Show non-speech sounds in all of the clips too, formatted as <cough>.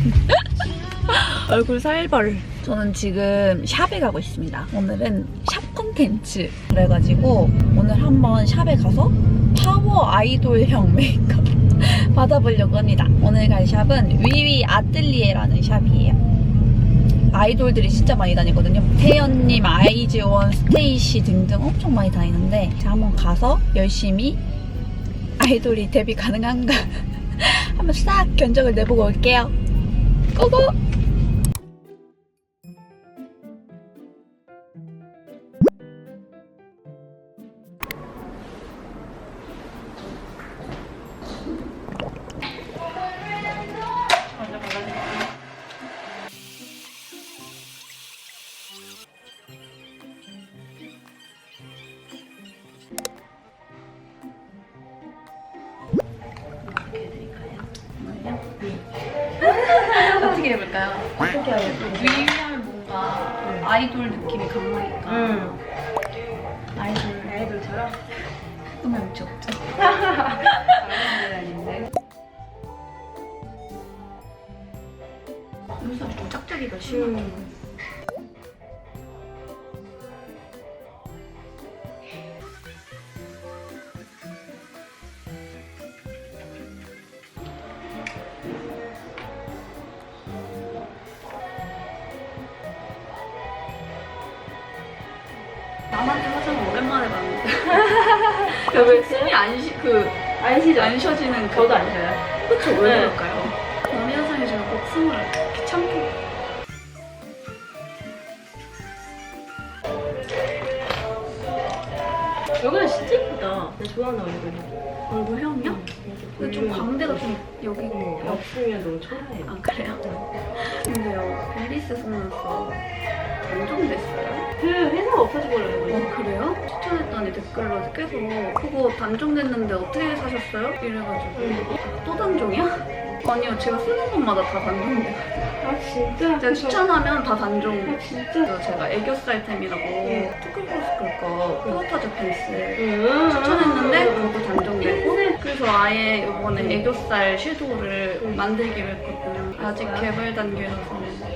<laughs> 얼굴 살벌. 저는 지금 샵에 가고 있습니다. 오늘은 샵 컨텐츠. 그래가지고 오늘 한번 샵에 가서 파워 아이돌형 메이크업 <laughs> 받아보려고 합니다. 오늘 갈 샵은 위위 아뜰리에라는 샵이에요. 아이돌들이 진짜 많이 다니거든요. 태연님, 아이즈원, 스테이시 등등 엄청 많이 다니는데 제가 한번 가서 열심히 아이돌이 데뷔 가능한가 <laughs> 한번 싹 견적을 내보고 올게요. 고고! 느낌이 강하니까 응. 아이돌 아이돌처럼? 꿈에 아닌데. 눈썹 좀 짝짝이가 심하 음. 봤는데 왜 숨이 안 쉬, 그, 안 쉬죠? 안 쉬어지는 그 저도 안 쉬어요. 그쵸 왜 네. 그럴까요? 남의 화장에 제가 꼭 숨을 귀찮게 여기는 진짜 예쁘다. 내 좋아하는 얼굴이야. 얼굴 형이요? 근데 좀 광대가 좀 여기고 옆 없으면 너무 초라해. 아 그래요? 근데요 앨리스 속눈썹 단종됐어요? 그 회사가 없어지고 그러는 어 그래요? 추천했더니 댓글로 계속 그거 단종됐는데 어떻게 사셨어요? 이래가지고 아, 또 단종이야? 아니요 제가 쓰는 것마다 다 단종돼요 아 진짜? 제가 추천하면 다 단종 아 진짜? 그래서 제가 애교살템이라고 네. 투클포스클 거 프로타즈 펜슬 응. 추천했는데 그것도 단종되고 그래서 아예 이번에 애교살 섀도우를 음. 만들기로 했거든요 아직 개발 단계라서는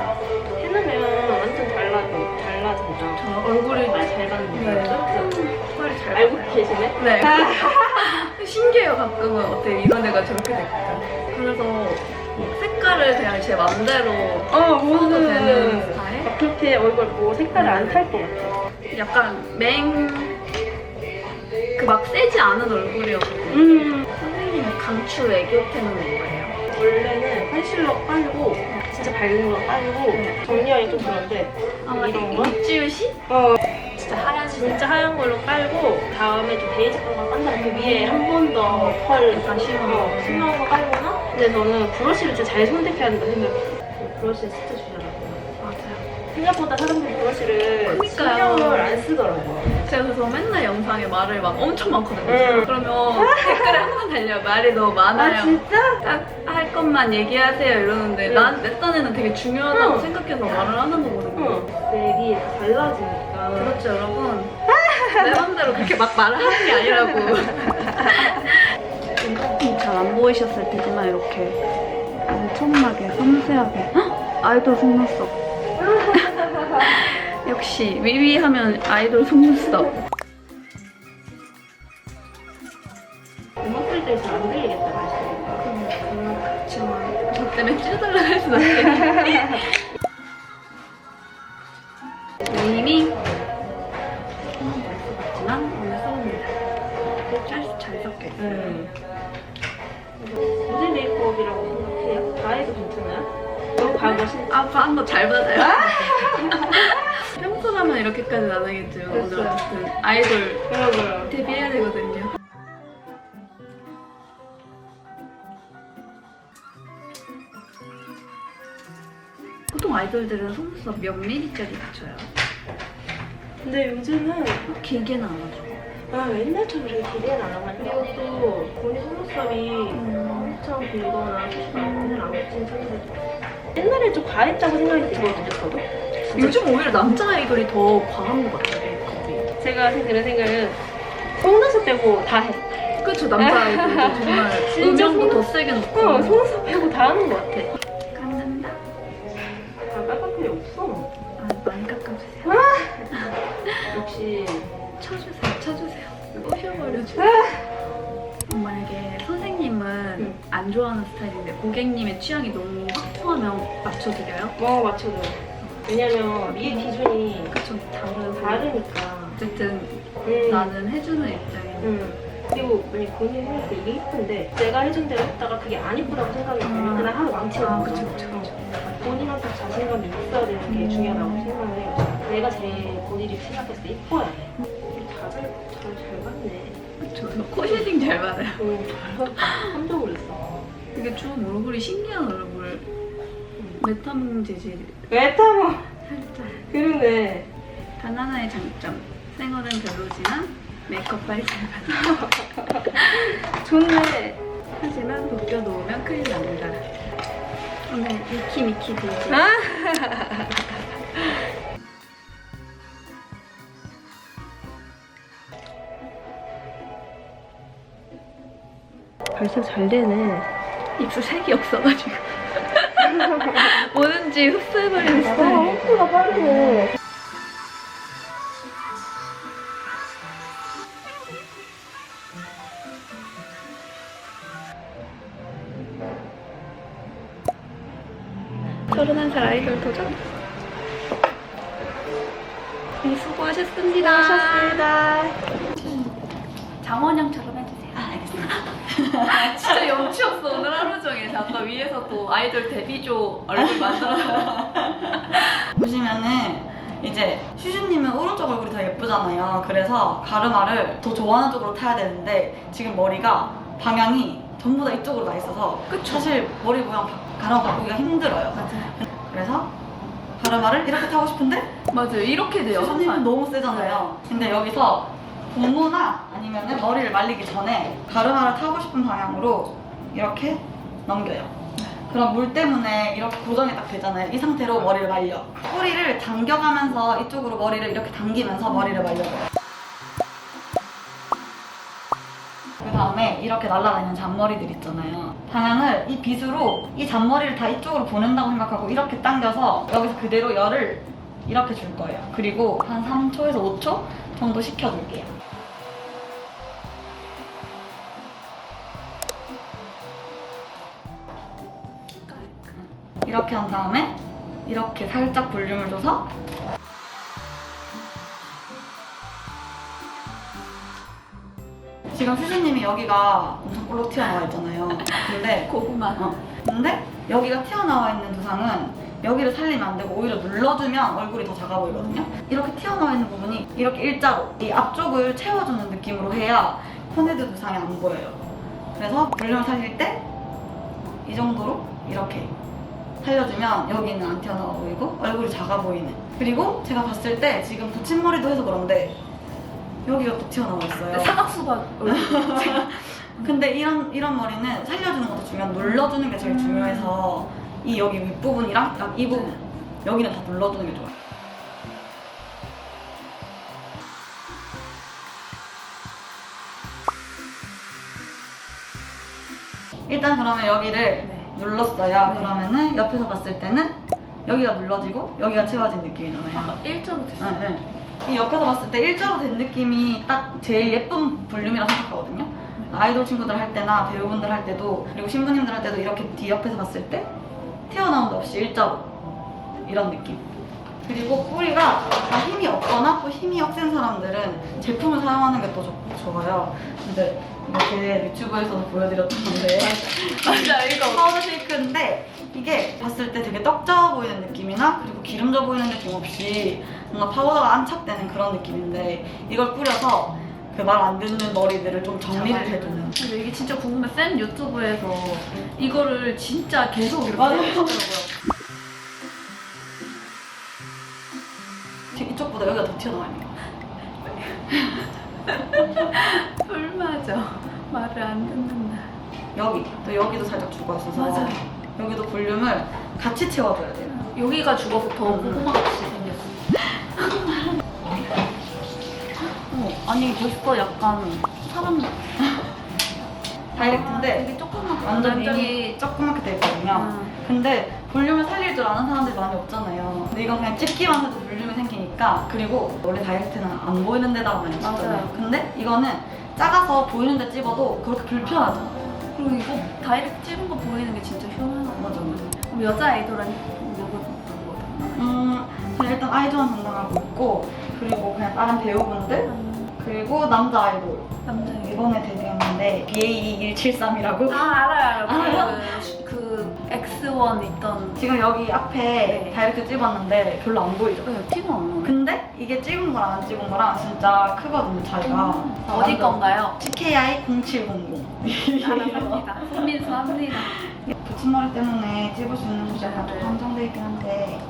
해놓으면 완전 달라져. 달라진다. 저 얼굴이 아, 잘 받는 네. 거죠? 알고 나와요. 계시네? 네. 신기해요 가끔은 어떻게 이런 애가 저렇게 됐을까. 그래서 색깔을 그냥 제 맘대로 어, 써도 되는 스타일? 막 그렇게 얼굴 뭐 색깔을 안 탈 것 같아. 약간 맹... 그 막 세지 않은 얼굴이었거든요. 음. 선생님의 강추 애교템은 뭐예요? 원래는 컨실러 깔고, 진짜 밝은 거 깔고, 정리하기 좀 그런데, 아, 이런 거? 입지읒이? 어, 진짜 하얀, 진짜 하얀 걸로 깔고, 다음에 좀 베이지 컬러 깐 다음에 그 위에 한 번 더 펄, 약간 심한 어, 거. 심한 거 깔거나, 근데 저는 브러쉬를 진짜 잘 선택해야 된다 생각해요. 브러쉬를 진짜. 맞아요. 생각보다 사람들이 브러쉬를 그러니까요. 신경을 안 쓰더라고요. 제가 그래서 맨날 영상에 말을 막 엄청 많거든요. 응. 그러면 댓글에 항상 달려요. 말이 너무 많아요. 진짜? 딱 할 것만 얘기하세요 이러는데 응. 난내 딴에는 되게 중요하다고 응. 생각해서 말을 하는 거거든요. 응. 맥이 다 달라지니까. 그렇죠 여러분. 내 맘대로 그렇게 막 말을 하는 게 아니라고. <laughs> 잘안 보이셨을 테지만 이렇게 엄청나게 섬세하게 헉! 아이돌 속눈썹. <laughs> 역시 위위 하면 아이돌 속눈썹. 음악 들을 때잘안 들리겠다, 말씀. 그렇지만 저 때문에 찌르달라고 할 수는 한번 벌써 봤지만 오늘. 짤수 잘 섞여요. 네. 메이크업이라고 생각해요? 다 해도 괜찮아요? 너무 과거신 아, 반도 잘 받아요. <laughs> 평소라면 이렇게까지는 안 하겠죠. 오늘 그렇죠. 어쨌든 아이돌 그러고요. 데뷔해야 되거든요. 보통 아이돌들은 속눈썹 몇 미리짜리 붙여요? 근데 요즘은 길게는 안 하죠. 아, 옛날처럼 그렇게 기대는 안 하고 그리고 또 본인 속눈썹이 음. 엄청 길거나 고친 상태죠. 옛날에 좀 과했다고 생각이 들거든요, 저도. 요즘 오히려 남자 아이돌이 더 과한 것 같아요, 메이크업이. 제가 드는 생각은 속눈썹 빼고 다 해. 그쵸, 남자 아이돌도 <laughs> 정말 음영도 더 속- 세게 넣고. 어, 속눈썹 빼고 다 하는 것 같아. 감사합니다. 아, 필요 없어. 아, 많이 깎아주세요. <laughs> 역시. 쳐주세요, 쳐주세요. 꼬셔버려줘. 만약 안 좋아하는 스타일인데 고객님의 취향이 너무 확통하면 맞춰드려요? 뭐 맞춰줘. 왜냐면 미의 기준이 그쵸, 다른 다르니까. 어쨌든 음. 나는 해주는 입장이야. 응. 그리고 만약 본인이 생각할 때 이게 이쁜데 내가 해준 대로 했다가 그게 안 이쁘다고 생각이 들면 음. 그냥 하루 망치는 아, 거야. 그쵸, 그쵸, 그쵸. 본인한테 자신감이 있어야 되는 게 음. 중요하다고 생각을 해요. 내가 제 본인이 생각했을 때 이뻐야 돼. 다들 잘잘 봤네. 그쵸. 코 쉐딩 잘 받아요. 응. 되게 좀 얼굴이 신기한 얼굴. 메타몽 재질 왜 타고? 살짝. 그러네. 단 하나의 장점. 생얼은 별로지만 메이크업 빨리 잘 받아. <laughs> 좋네. 하지만 벗겨 놓으면 큰일 납니다. 오늘 미키 미키 돼지. 아? 발색 잘 되네. 입술 색이 없어가지고. <laughs> 뭐든지 흡수해버리는 아, 스타일. 홈프가 빠르네. 서른한 살 아이돌 도전. 네, 수고하셨습니다. 하셨습니다. 장원영처럼 해주세요. 아, 알겠습니다. <laughs> 진짜 염치 없어, 오늘 하루 잠깐 위에서 또 아이돌 데뷔조 얼굴 만들어. <laughs> 보시면은 이제 슈슈님은 오른쪽 얼굴이 더 예쁘잖아요. 그래서 가르마를 더 좋아하는 쪽으로 타야 되는데 지금 머리가 방향이 전부 다 이쪽으로 나 있어서 그쵸. 사실 머리 모양 바- 가르마 바꾸기가 힘들어요. 그래서 가르마를 이렇게 타고 싶은데 맞아요, 이렇게 돼요. 슈슈님은. 너무 세잖아요. 근데 여기서 고무나 아니면 머리를 말리기 전에 가르마를 타고 싶은 방향으로 이렇게 넘겨요. 그럼 물 때문에 이렇게 고정이 딱 되잖아요. 이 상태로 머리를 말려. 뿌리를 당겨가면서 이쪽으로 머리를 이렇게 당기면서 머리를 말려요. 그 다음에 이렇게 날아다니는 잔머리들 있잖아요. 방향을 이 빗으로 이 잔머리를 다 이쪽으로 보낸다고 생각하고 이렇게 당겨서 여기서 그대로 열을 이렇게 줄 거예요. 그리고 한 3초에서 5초 정도 식혀줄게요. 이렇게 한 다음에 이렇게 살짝 볼륨을 줘서 지금 수진님이 여기가 엄청 볼록 튀어나와 있잖아요. 근데 <laughs> 고구마. 어. 근데 여기가 튀어나와 있는 두상은 여기를 살리면 안 되고 오히려 눌러주면 얼굴이 더 작아 보이거든요. 이렇게 튀어나와 있는 부분이 이렇게 일자로 이 앞쪽을 채워주는 느낌으로 해야 포네드 두상이 안 보여요. 그래서 볼륨을 살릴 때 이 정도로 이렇게 살려주면 여기는 안 튀어나와 보이고 얼굴이 작아 보이는. 그리고 제가 봤을 때 지금 붙임머리도 해서 그런데 여기가 또 튀어나와 있어요. 사각수박. <laughs> 근데 이런 이런 머리는 살려주는 것도 중요한 눌러주는 게 제일 중요해서 이 여기 윗부분이랑 딱 이 부분 여기는 다 눌러주는 게 좋아요. 일단 그러면 여기를 네. 눌렀어요. 네. 그러면은 옆에서 봤을 때는 여기가 눌러지고 여기가 채워진 느낌이잖아요. 아까 1점 됐어. 네, 네. 이 옆에서 봤을 때 일자로 된 느낌이 딱 제일 예쁜 볼륨이라고 생각하거든요. 아이돌 친구들 할 때나 배우분들 할 때도 그리고 신부님들 할 때도 이렇게 뒤 옆에서 봤을 때 튀어나온 데 없이 일자로 이런 느낌. 그리고 뿌리가 다 힘이 없거나 또 힘이 억센 사람들은 제품을 사용하는 게또 좋아요. 근데 이렇게 유튜브에서도 보여드렸던데 <laughs> 맞아, 이거. 파우더 쉐이크인데 이게 봤을 때 되게 떡져 보이는 느낌이나 그리고 기름져 보이는 느낌 없이 뭔가 파우더가 안착되는 그런 느낌인데 이걸 뿌려서 그 말 안 듣는 머리들을 좀 정리를 해주는 근데 이게 진짜 궁금해. 쌤 유튜브에서 이거를 진짜 계속 이렇게 맞아요. 해주더라고요. 튀어나와 있는 거술 맞아. 말을 안 듣는다. 여기 또 여기도 살짝 죽어 있어서 맞아요. 여기도 볼륨을 같이 채워줘야 돼요. 여기가 죽어서 더 음. 고구마같이 생겼어. 어, 아니 벌써 약간 사람 다이렉트인데 되게 조그맣게 완전 이 조그맣게 돼 있거든요. 음. 근데 볼륨을 살릴 줄 아는 사람들이 많이 없잖아요. 근데 이건 그냥 찍기만 해도 볼륨이 생기니까 그리고 원래 다이렉트는 안 보이는 데다가 많이 찍잖아요. 맞아요. 근데 이거는 작아서 보이는 데 찍어도 그렇게 불편하잖아. 그리고 이거 다이렉트 찍은 거 보이는 게 진짜 시원하다. 맞아, 맞아. 그럼 여자 아이돌은 누구 누구? 음, 저는 일단 아이즈원 담당하고 있고 그리고 그냥 다른 배우분들 음, 그리고 남자 아이돌 남자 이번에 데뷔했는데 BA173이라고 아 알아요 알아요. 알아요? <laughs> 그, 그 X1 있던 지금 여기 앞에 네. 다이렉트 찍었는데 별로 안 보이죠? 그 티가 안. 근데 이게 찍은 거랑 안 찍은 거랑 진짜 크거든요 차이가 음, 어디 건가요? CKI 0700 알아갑니다. 손민수 합니다. 붙임머리 때문에 찍을 수 있는 곳이 약간 좀 한정돼 있긴 한데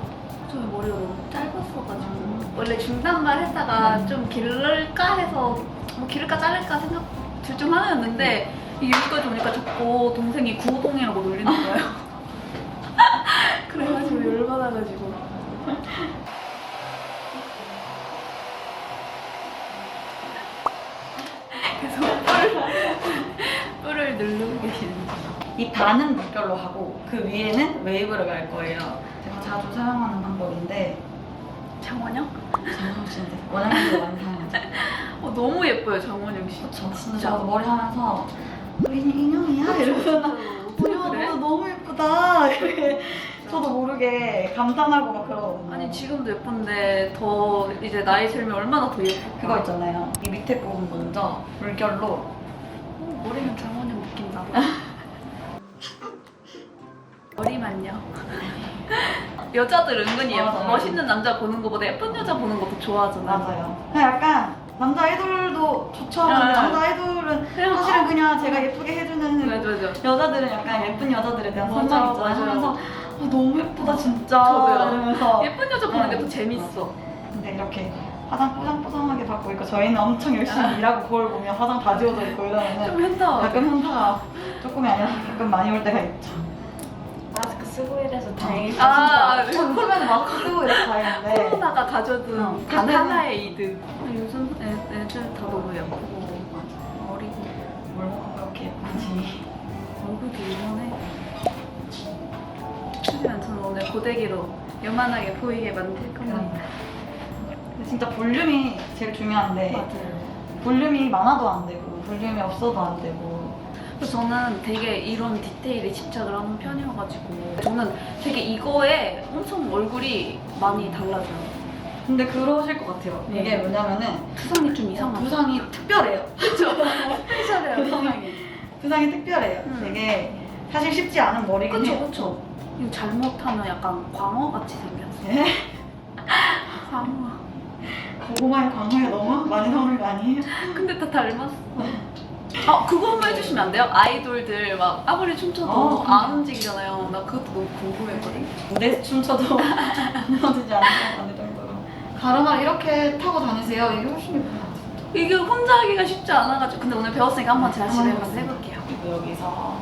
저희 머리가 너무 짧았어가지고 원래 중단만 했다가 좀 기를까 해서 뭐 기를까 자를까 생각 둘 중 하나였는데 이게 여기까지 오니까 자꾸 동생이 구호동이라고 놀리는 거예요. <laughs> 열받아가지고 계속 뿔을, 뿔을 누르고 계시는 이 반은 물결로 하고 그 위에는 웨이브를 갈 거예요 제가 자주 사용하는 방법인데 장원영? 장난치는데 원양도 많이 사용하죠 어, 너무 예뻐요 장원영 씨. 그쵸 근데 저도 머리 하면서 너 인- 인형이야? 이러면서 야 <laughs> 그래? 너 너무 예쁘다 이렇게 저도 모르게 감탄하고 막 그러거든요 아니 지금도 예쁜데 더 이제 나이 들면 얼마나 더 예쁠까? 그거 있잖아요 이 밑에 부분 먼저 물결로 어, 머리는 장원영 느낀다. <laughs> 머리만요. <laughs> 여자들 은근히 예뻐. 맞아요. 멋있는 남자 보는 것보다 예쁜 여자 보는 것도 좋아하잖아. 맞아요 그냥 약간 남자 아이돌도 좋죠 근데 네. 남자 아이돌은 그냥 사실은 그냥 제가 예쁘게 해주는 맞아 맞아. 여자들은 약간 예쁜 여자들에 대한 맞아, 선망 있잖아요 맞아요. 하면서 아, 너무 예쁘다 진짜 저도요. 이러면서 예쁜 여자 보는 게 네. 더 재밌어. 근데 이렇게 화장 뽀장뽀장하게 받고 있고 저희는 엄청 열심히 일하고 거울 보면 화장 다 지워져 있고 이러면은 좀 현타. 가끔 현타가 조금이 아니라 가끔 많이 올 때가 있죠 마스크 쓰고 이래서 다행이다. 아, 진짜 저 코로나에 마스크 쓰고 이렇게 다니는데 코로나가 가져둔 어, 단 그때는- 하나의 이득. 요즘 애, 애들 다 너무 예쁘고 머리도 뭘 그렇게 예쁜지 얼굴도 이만해. 하지만 저는 오늘 고데기로 요만하게 보이게 만들 겁니다. 근데 진짜 볼륨이 제일 중요한데 맞아요. 볼륨이 많아도 안 되고 볼륨이 없어도 안 되고 그래서 저는 되게 이런 디테일에 집착을 하는 편이어가지고 저는 되게 이거에 엄청 얼굴이 많이 달라져요. 근데 그러실 것 같아요 네. 이게 뭐냐면은 두상이 좀 이상하죠? 두상이 특별해요 스페셜해요, 두상이. <laughs> 두상이 특별해요 음. 되게 사실 쉽지 않은 머리긴 그쵸, 해요 그쵸. 이거 잘못하면 약간 광어같이 생겼어요. 네? <laughs> 광어. 고구마에 광어가 너무 많이 나오는 거 아니에요? 근데 다 닮았어. 아, 그거 한번 해주시면 안 돼요? 아이돌들 막 아무리 춤춰도 어, 안 움직이잖아요. 나 그것도 너무 궁금했거든. 무대 춤춰도 <laughs> 무너지지 않을 정도로 가르마를 이렇게 타고 다니세요 이게 훨씬 예뻐요 이게 혼자 하기가 쉽지 않아가지고. 근데 오늘 배웠으니까 한번 제가 집에 한번 가서 해볼게요. 그리고 여기서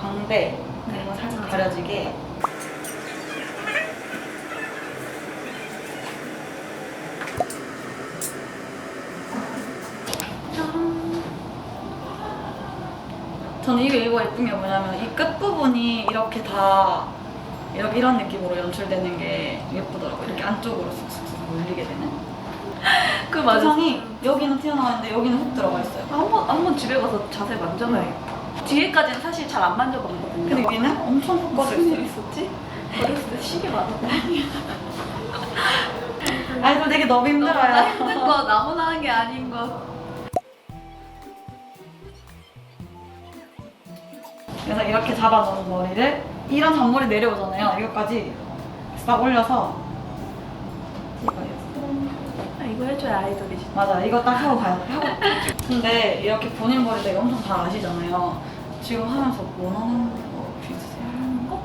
광대 그리고 살짝 가려지게 짠. 저는 이게 이거 예쁜 게 뭐냐면 이 끝부분이 이렇게 다 이렇게 이런 느낌으로 연출되는 게 예쁘더라고요. 이렇게 안쪽으로 쓱쓱쓱 몰리게 되는. 그 맞아. 두상이 여기는 튀어나왔는데 여기는 훅 들어가 있어요. 한번 한번 집에 가서 자세히 만져봐야겠다. 뒤에까지는 사실 잘 안 만져봤거든요. 근데 여기는 엄청 훅 꺼져 무슨 일 있어요. 있었지? 어렸을 때 시계 맞았고. <laughs> 아이돌 되게 너무 나 힘들어요. 힘든 거 나무나 하는 게 아닌 거. 그래서 이렇게 잡아놓은 머리를 이런 잔머리 내려오잖아요. 이것까지 싹 올려서 찍어요. 아, 이거 해줘야 아이돌이지. 맞아 이거 딱 하고 돼 하고 근데 이렇게 본인 머리 되게 엄청 잘 아시잖아요 지금 하면서 원하는 거 혹시 있으세요? 하는 거?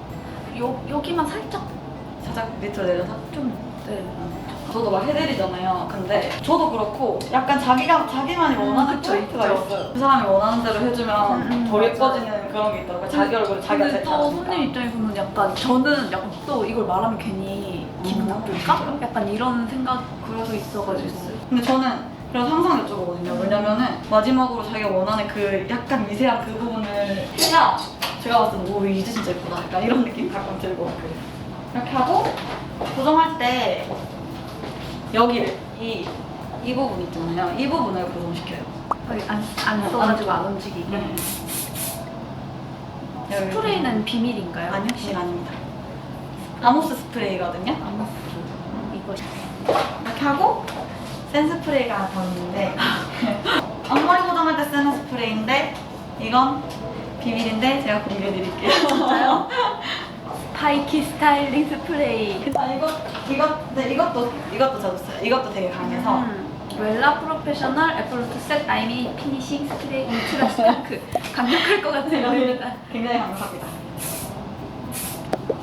요, 여기만 살짝 살짝 밑으로 내려서 좀, 네. 저 저도 막 해드리잖아요. 근데 저도 그렇고 약간 자기가 자기만이 원하는 음, 그쵸, 포인트가 있죠. 있어요. 그 사람이 원하는 대로 해주면 음, 음, 더 맞아요. 예뻐지는 그런 게 있더라고요. 자기 얼굴을 자기가 근데 제일 또 잘하니까. 손님 입장에서는 약간 저는 약간 또 이걸 말하면 괜히 기분 음, 나쁠까? 약간 이런 생각 그러고 있어가지고 근데 저는 그래서 항상 여쭤보거든요. 왜냐면은 마지막으로 자기가 원하는 그 약간 미세한 그 부분을 해야 제가 봤을 때는 오 이제 진짜 예쁘다. 약간 이런 느낌 가끔 들고. 이렇게 하고 고정할 때 여기를 이, 이 부분 있잖아요. 이 부분을 고정시켜요. 거의 안, 안 써가지고 안 움직이게 네. 스프레이는 비밀인가요? 아니요, 비밀 아닙니다. 아모스 스프레이거든요. 아모스 이거 이렇게 하고 센 스프레이가 하나 더 있는데 앞머리 <laughs> 고정할 때 쓰는 스프레이인데 이건 비밀인데 제가 공개해드릴게요. <laughs> 진짜요? 파이키 스타일링 스프레이 아 이거 이거 네 이것도 이것도 저도 써요. 이것도 되게 강해서 음, 웰라 프로페셔널 애플로트 셋 아이미 피니싱 스프레이 울트라 스타크 강력할 것 같아요 이거는. 굉장히 강력합니다.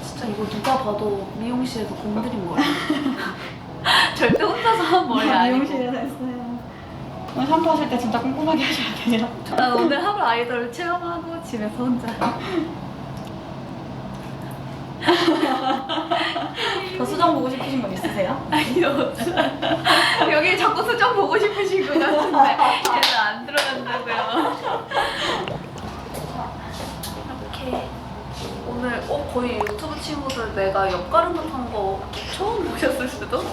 진짜 이거 누가 봐도 미용실에서 공들인 거예요 <laughs> <laughs> 절대 혼자서 한 머리 아니고 미용실에서 했어요. 오늘 샴푸 하실 때 진짜 꼼꼼하게 <laughs> 하셔야 돼요. 난 오늘 하루 아이돌 체험하고 집에서 혼자 <laughs> 더 수정 보고 싶으신 분 있으세요? 아니요 여기 자꾸 수정 보고 싶으신 것 같은데 얘는 안 들어간다고요 이렇게 오늘 어, 거의 유튜브 친구들 내가 옆가름 같은 거 처음 보셨을 수도?